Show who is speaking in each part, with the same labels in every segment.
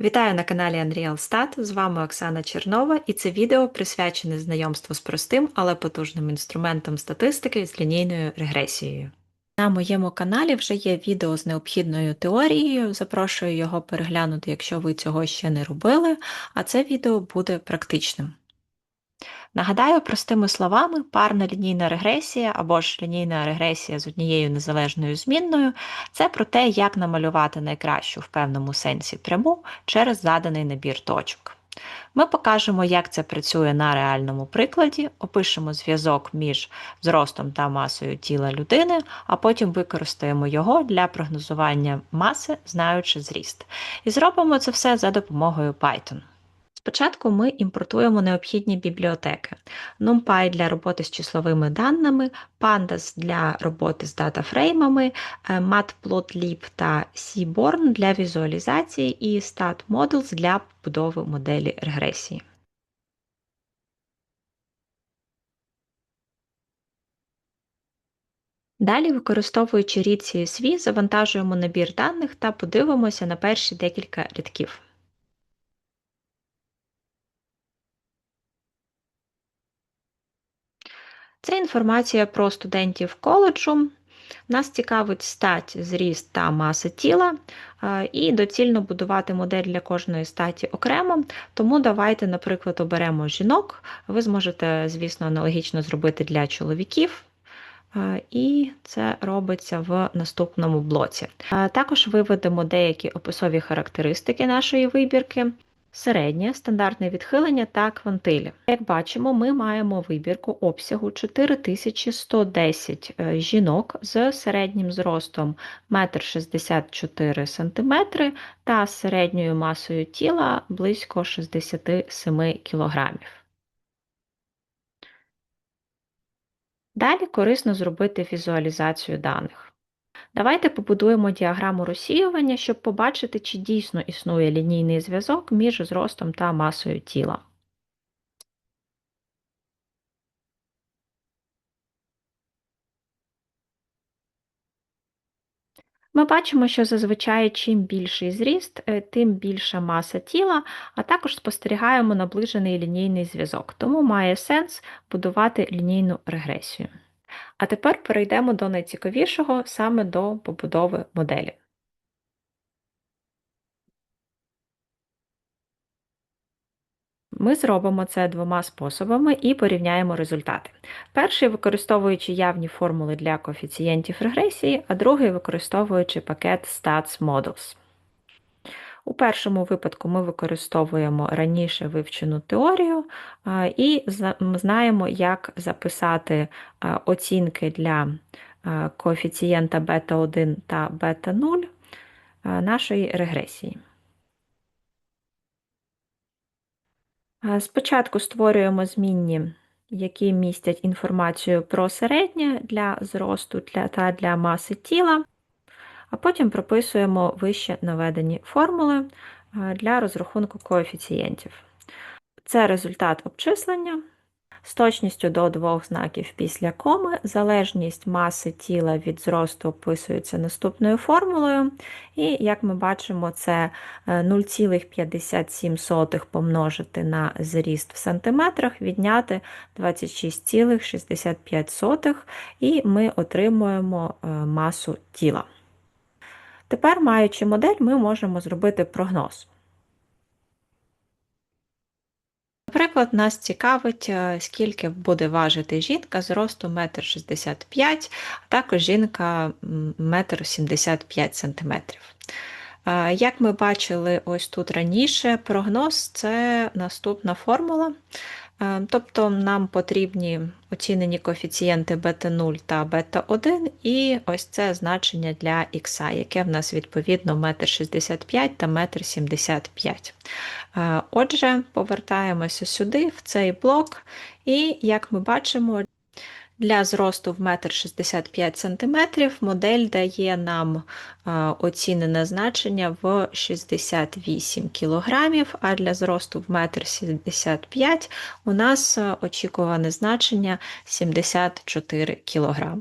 Speaker 1: Вітаю на каналі Unreal Stat, з вами Оксана Чернова, і це відео присвячене знайомству з простим, але потужним інструментом статистики з лінійною регресією. На моєму каналі вже є відео з необхідною теорією. Запрошую його переглянути, якщо ви цього ще не робили, а це відео буде практичним. Нагадаю, простими словами, парна лінійна регресія або ж лінійна регресія з однією незалежною змінною це про те, як намалювати найкращу в певному сенсі пряму через заданий набір точок. Ми покажемо, як це працює на реальному прикладі, опишемо зв'язок між зростом та масою тіла людини, а потім використаємо його для прогнозування маси, знаючи зріст. І зробимо це все за допомогою Python. Спочатку ми імпортуємо необхідні бібліотеки: NumPy для роботи з числовими даними, Pandas для роботи з датафреймами, е, Matplotlib та Seaborn для візуалізації і StatModels для побудови моделі регресії. Далі, використовуючи рід CSV, завантажуємо набір даних та подивимося на перші декілька рядків. Це інформація про студентів коледжу. Нас цікавить стать, зріст та маса тіла, і доцільно будувати модель для кожної статі окремо. Тому давайте, наприклад, оберемо жінок. Ви зможете, звісно, аналогічно зробити для чоловіків. І це робиться в наступному блоці. Також виведемо деякі описові характеристики нашої вибірки середнє, стандартне відхилення та квантилі. Як бачимо, ми маємо вибірку обсягу 4110 е, жінок з середнім зростом 1,64 см та середньою масою тіла близько 67 кг. Далі корисно зробити візуалізацію даних. Давайте побудуємо діаграму розсіювання, щоб побачити, чи дійсно існує лінійний зв'язок між зростом та масою тіла. Ми бачимо, що зазвичай чим більший зріст, е, тим більша маса тіла, а також спостерігаємо наближений лінійний зв'язок, тому має сенс будувати лінійну регресію. А тепер перейдемо до найцікавішого саме до побудови моделі. Ми зробимо це двома способами і порівняємо результати. Перший використовуючи явні формули для коефіцієнтів регресії, а другий використовуючи пакет Stats Models. У першому випадку ми використовуємо раніше вивчену теорію і знаємо, як записати оцінки для коефіцієнта бета-1 та бета-0 нашої регресії. Спочатку створюємо змінні, які містять інформацію про середнє для зросту та для маси тіла а потім прописуємо вище наведені формули е, для розрахунку коефіцієнтів. Це результат обчислення з точністю до двох знаків після коми. Залежність маси тіла від зросту описується наступною формулою. І, як ми бачимо, це 0,57 е, помножити на зріст в сантиметрах, відняти 26,65, і ми отримуємо е, масу тіла. Тепер, маючи модель, ми можемо зробити прогноз. Наприклад, нас цікавить, е, скільки буде важити жінка з росту 1,65 м, а також жінка 1,75 см. Е, як ми бачили ось тут раніше, прогноз це наступна формула. Е, тобто нам потрібні оцінені коефіцієнти бета-0 та бета-1, і ось це значення для х, яке в нас відповідно 1,65 м та 1,75 м. Е, отже, повертаємося сюди, в цей блок, і як ми бачимо, для зросту в 1,65 см модель дає нам оцінене значення в 68 кг, а для зросту в 1,75 м у нас очікуване значення 74 кг.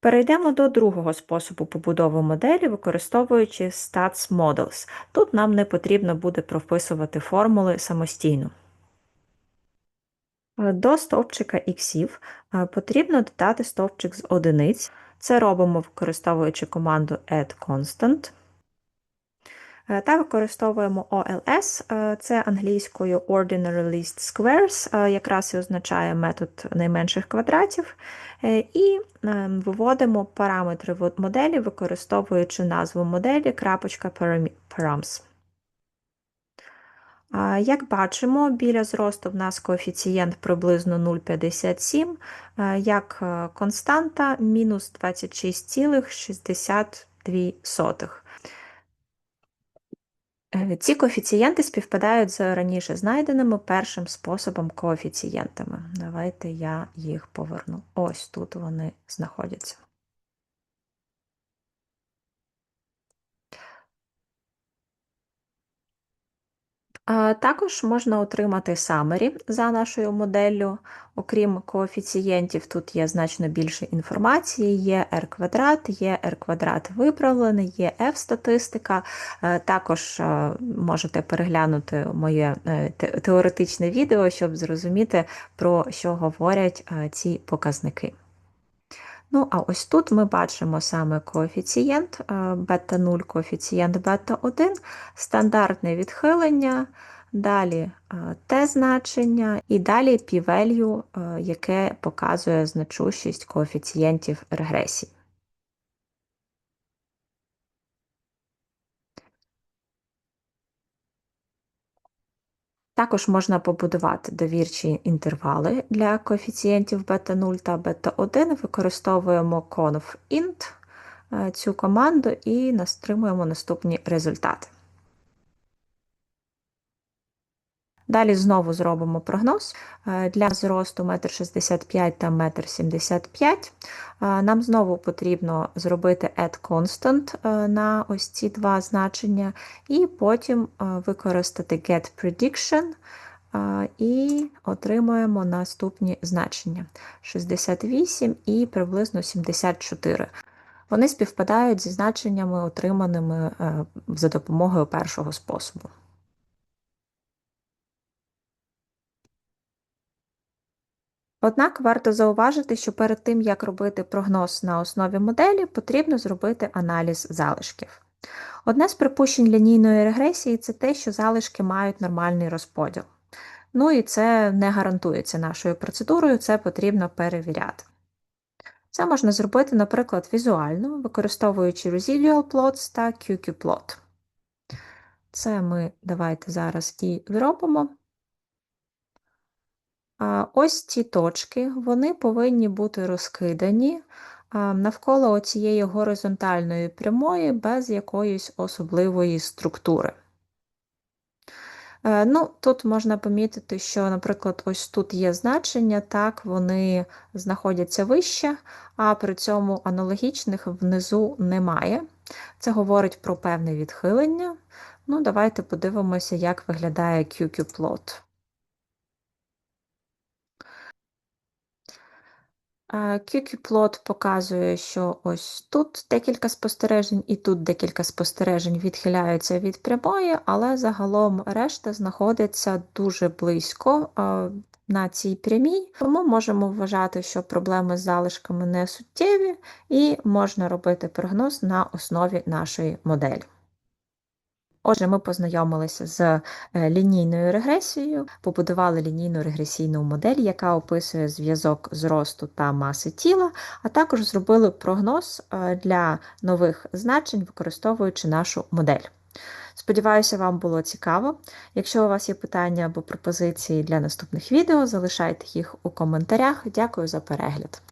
Speaker 1: Перейдемо до другого способу побудови моделі, використовуючи Stats Models. Тут нам не потрібно буде прописувати формули самостійно. До стовпчика іксів потрібно додати стовпчик з одиниць. Це робимо, використовуючи команду addConstant. Та використовуємо OLS, це англійською Ordinary Least Squares, якраз і означає метод найменших квадратів. Е, і виводимо параметри моделі, використовуючи назву моделі крапочка params. Як бачимо, біля зросту в нас коефіцієнт приблизно 0,57, е, як е, константа мінус 26,62. Е, ці коефіцієнти співпадають з раніше знайденими першим способом коефіцієнтами. Давайте я їх поверну. Ось тут вони знаходяться. Також можна отримати summary за нашою моделлю. Окрім коефіцієнтів, тут є значно більше інформації, є r квадрат, є r квадрат виправлений, є f-статистика. Е, також е, можете переглянути моє е, теоретичне відео, щоб зрозуміти, про що говорять ці показники. Ну, а ось тут ми бачимо саме коефіцієнт бета 0, коефіцієнт бета 1, стандартне відхилення, далі Т-значення і далі p-value, яке показує значущість коефіцієнтів регресії. Також можна побудувати довірчі інтервали для коефіцієнтів бета 0 та бета 1 використовуємо conf.int е, цю команду і настримуємо наступні результати. Далі знову зробимо прогноз. Е, для зросту 1,65 м та 1,75 м. Е, нам знову потрібно зробити add constant е, на ось ці два значення, і потім використати get prediction. І отримуємо наступні значення: 68 і приблизно 74. Вони співпадають зі значеннями, отриманими за допомогою першого способу. Однак варто зауважити, що перед тим, як робити прогноз на основі моделі, потрібно зробити аналіз залишків. Одне з припущень лінійної регресії це те, що залишки мають нормальний розподіл. Ну і це не гарантується нашою процедурою, це потрібно перевіряти. Це можна зробити, наприклад, візуально, використовуючи residual plots та QQ-plot. Це ми давайте зараз і зробимо. Ось ці точки вони повинні бути розкидані навколо цієї горизонтальної прямої без якоїсь особливої структури. Е, ну, Тут можна помітити, що, наприклад, ось тут є значення, так, вони знаходяться вище, а при цьому аналогічних внизу немає. Це говорить про певне відхилення. Ну, Давайте подивимося, як виглядає QQ-плот. QQ-плот показує, що ось тут декілька спостережень, і тут декілька спостережень відхиляються від прямої, але загалом решта знаходиться дуже близько на цій прямій. Тому можемо вважати, що проблеми з залишками не суттєві, і можна робити прогноз на основі нашої моделі. Отже, ми познайомилися з е, лінійною регресією, побудували лінійну регресійну модель, яка описує зв'язок зросту та маси тіла, а також зробили прогноз е, для нових значень, використовуючи нашу модель. Сподіваюся, вам було цікаво. Якщо у вас є питання або пропозиції для наступних відео, залишайте їх у коментарях. Дякую за перегляд!